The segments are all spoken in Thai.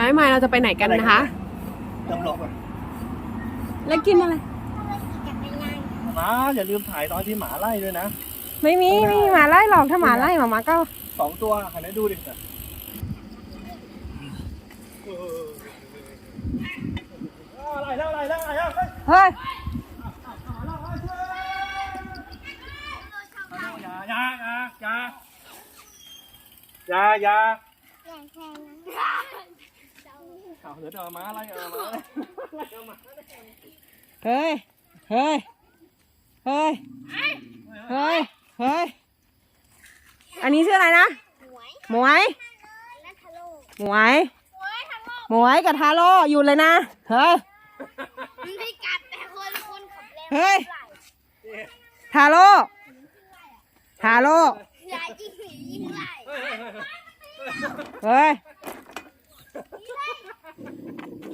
น้อยมายเราจะไปไหนกันนะคะ จำลองอะแล้วกินอะไร หมาอย่าลืมถ่ายตอนที่หมาไล่ด้วยนะ ไม่มีไม่มีหมาไล่หรอกถ้าหมาไล่หมามาก็สองตัวหันให้ดูดิจ้ะอะไรแล้วอะไรแล้วอะไรแล้วเฮ้ยอย่าอย่าอย่าอย่าอย่า เอาเดี๋ยวเอามาไล่เอามาไล่เอามาเฮ้ย เฮ้ย เฮ้ย เฮ้ย เฮ้ย อันนี้ชื่ออะไรนะ หมวย หมวย หมวยกับทาโร่อยู่เลยนะ เฮ้ย มันไม่กัดแต่คนคนขับเร็วเฮ้ย ทาโร่ทาโร่ยายยิ่งหนียิ่งไล่เฮ้ย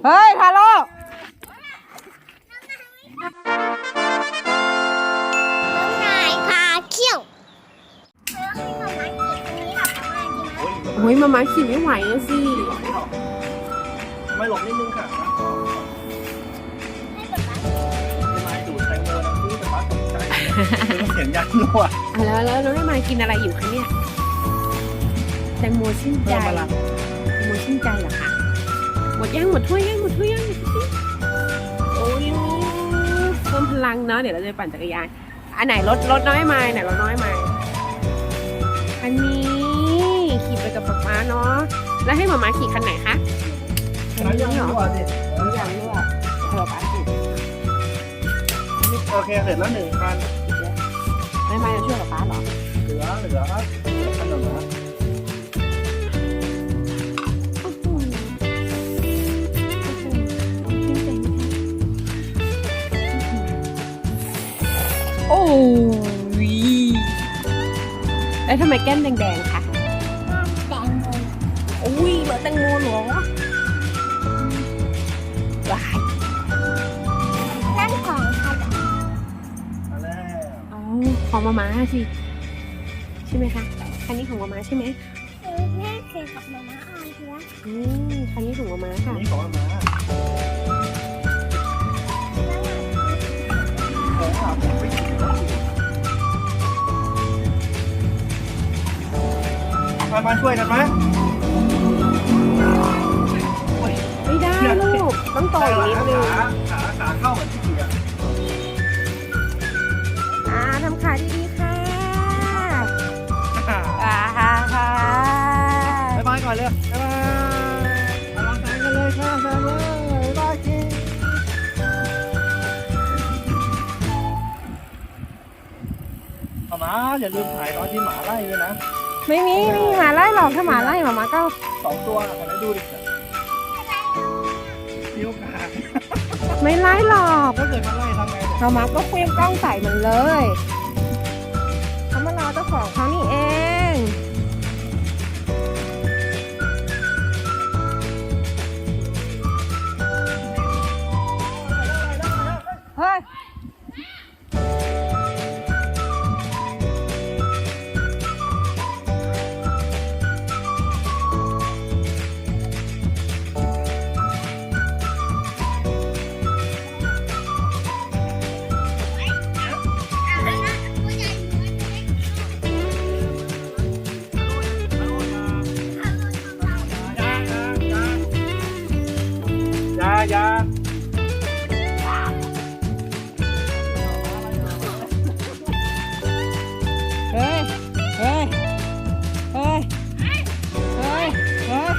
เฮ้ยทาโร่นายพาเขี้ยวเออให้มามากินตรงนี้หลับประมาณกี่โมงโอ้ยมามาขี่ไม่ไหวอะสิ ไม่หลบนิดนึงค่ะให้ป๊าป๊าไม่มาดูแตงโมนะพี่แต่ว่าตกใจเสียงยันรั่วอะแล้วแล้วแล้วได้มากินอะไรอยู่คะเนี่ยแตงโมชื่นใจเพิ่มพลังแตงโมชื่นใจเหรอคะ หมดยังหมดถ้วยยังหมดถ้วยยังโอ้ยเพิ่มพลังเนาะเดี๋ยวเราจะปั่นจักรยานอันไหนรถรถน้อยมาไหนรถน้อยมาคันนี้ขี่ไปกับป๊าป๊าเนาะแล้วให้หมามาขี่คันไหนคะคันน้ำยันี้งเหรอรั่วสิน้ำยางด้วยเธอป๊าขี่โอเคเสร็จแล้วหนึ่งคันไม่มาจะช่วยกับป๊าเหรอเหลือเหลือขนม โอ้ยแล้วทำไมแก้มแดงๆคะแตงโมอุ้ยเหลือแตงโมเหรอว้ายนั่นของใครอะมาแล้วเอาของมาม่าสิ ใช่ไหมคะ คันนี้ของมาม่าใช่ไหมเออแม่เคยกับมาม่าออนเพื่อนอืมคันนี้ของมาม่าค่ะ นี่ของมาของอา มไปขี่รถมามาช่วยกันไหมไม่ได้ลูก ต้องต่ออีกนิดนึง ขาขาขาเข้าเหมือนที่ เอามาอย่าลืมถ่ายตอนที่หมาไล่ด้วยนะไม่มีไม่มีหมาไล่หรอกถ้าหมาไล่หมามาก็สองตัวหันให้ดูดิมีโอกาสไม่ไล่หรอกถ้าเกิดมาไล่ทำไงเนี่ยหมามาก็เคลี้ยงกล้องใส่มันเลยเขามารอเจ้าของเขานี่เองายาเฮ้ย เฮ้ย เฮ้ย เฮ้ย เฮ้ย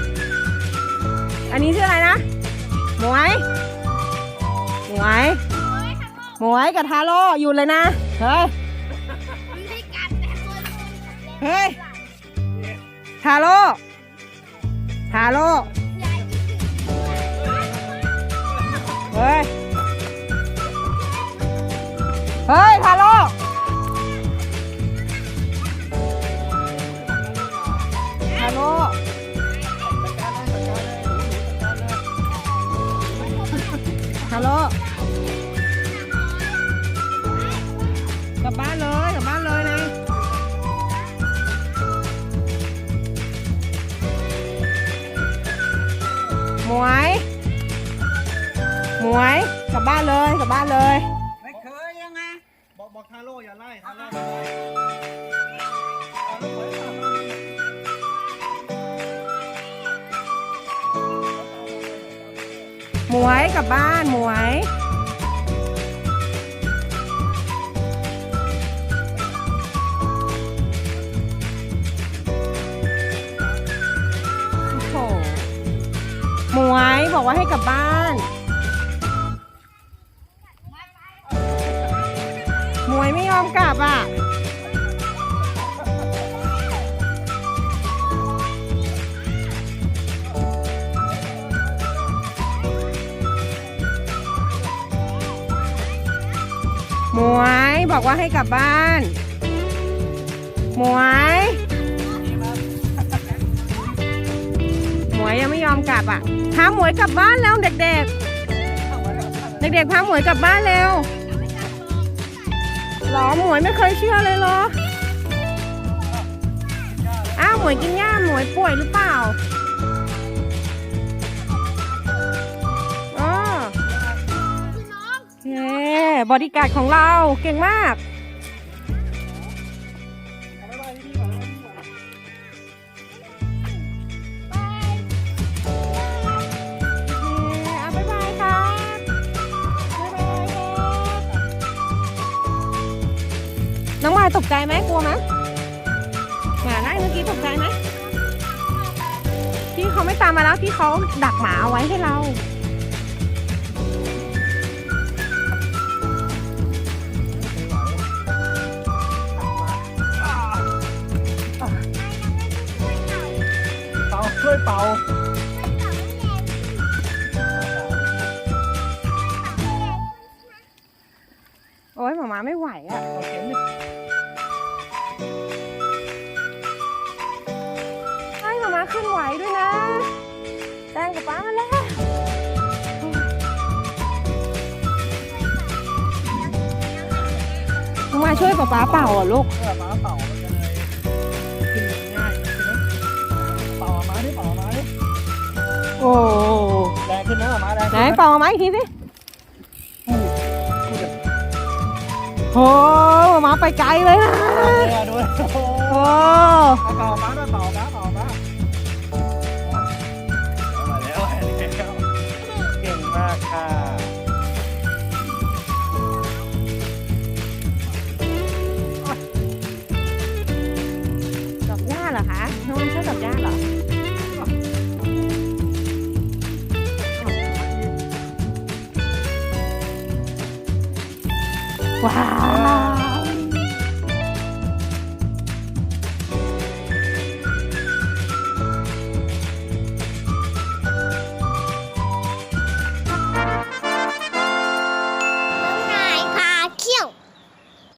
อันนี้ชื่ออะไรนะ หมวย หมวย หมวยกับทาโร่อยู่เลยนะ เฮ้ย เฮ้ย ทาโร่ ทาโร่ เฮ้ย เฮ้ยทาโร่ทาโร่ทาโร่กลับบ้านเลยกลับบ้านเลยนะหมวย หมวย กลับบ้านเลยกลับบ้านเลย ไม่เคยยังไงบอกบอกทาโร่อย่าไล่ทาโร่อย่าไล่เอาลูกไว้ก่อนหมวยกลับบ้านหมวย โอ้โหหมวยบอกว่าให้กลับบ้าน ยไม่ยอมกลับอะหมวยบอกว่าให้กลับบ้าน หมวย หมวยยังไม่ยอมกลับอะ พาหมวยกลับบ้านแล้วเด็กๆ เด็กๆ พาหมวยกลับบ้านเร็ว หรอหมวยไม่เคยเชื่อเลยเหรอ อ้าวหมวยกินหญ้าหมวยป่วยหรือเปล่าอ๋อเย้บอดี้การ์ดของเราเก่งมากายตกใจไหมกลัวไหมหมาได้เมื่อกี้ตกใจไหมพี่เขาไม่ตามมาแล้วพี่เขาดักหมาเอาไว้ให้เราเป่าช่วยเป่าโอ๊ยหมามาไม่ไหวอะเมาช่วยป๊าป๊าเป่าอะลูกเออม้าเป่ามันจะเลยกินง่ายใช่ไหมเป่าม้าดิเป่าม้าดิโอ้แรงขึ้นนะม้าแรงไหนขึ้นเป่ามาอีกทีสิโอ้มาไปไกลเลยนะเนี่ยด้วยโอ้โหโอ้เอาเป่าม้าด้วยเป่าม้าเป่าม้าเอามาแล้วเอามาแล้วเก่งมากค่ะ เหรอคะ น้องมันชอบดอกหญ้าเหรอว้าว